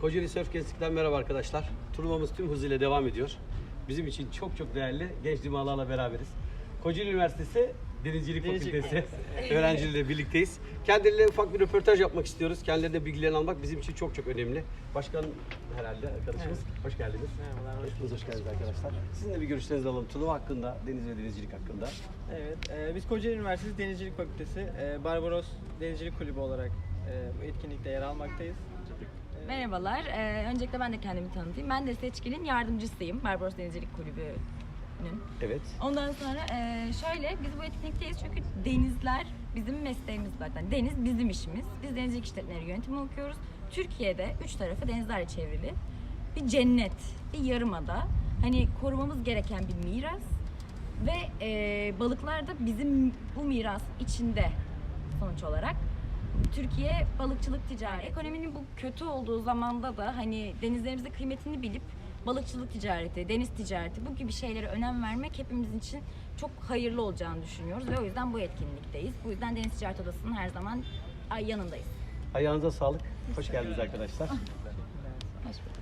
Kocaeli Surf Kestik'ten merhaba arkadaşlar. Turnuvamız tüm hızıyla devam ediyor. Bizim için çok çok değerli genç limalarla beraberiz. Kocaeli Üniversitesi Denizcilik Denizcilik Fakültesi öğrencileriyle birlikteyiz. Kendileriyle ufak bir röportaj yapmak istiyoruz. Kendilerine bilgilerini almak bizim için çok çok önemli. Başkanım herhalde arkadaşımız. Hoş geldiniz. Merhabalar, hoş Hoş, hoş geldiniz arkadaşlar. Sizin de bir görüşlerinizi alalım. Turnuva hakkında, deniz ve denizcilik hakkında. Evet, e, biz Kocaeli Üniversitesi Denizcilik Fakültesi e, Barbaros Denizcilik Kulübü olarak e, bu etkinlikte yer almaktayız. Merhabalar. Ee, öncelikle ben de kendimi tanıtayım. Ben de Seçkin'in yardımcısıyım. Barbaros Denizcilik Kulübü'nün. Evet. Ondan sonra e, şöyle, biz bu etkinlikteyiz çünkü denizler bizim mesleğimiz zaten. Deniz bizim işimiz. Biz denizcilik işletmeleri yönetimi okuyoruz. Türkiye'de üç tarafı denizlerle çevrili. Bir cennet, bir yarımada. Hani korumamız gereken bir miras. Ve e, balıklar da bizim bu miras içinde sonuç olarak. Türkiye balıkçılık ticareti. Ekonominin bu kötü olduğu zamanda da hani denizlerimizin kıymetini bilip balıkçılık ticareti, deniz ticareti bu gibi şeylere önem vermek hepimizin için çok hayırlı olacağını düşünüyoruz ve o yüzden bu etkinlikteyiz. Bu yüzden Deniz Ticaret Odası'nın her zaman ay, yanındayız. Ayağınıza sağlık. Hoş geldiniz arkadaşlar. Hoş bulduk.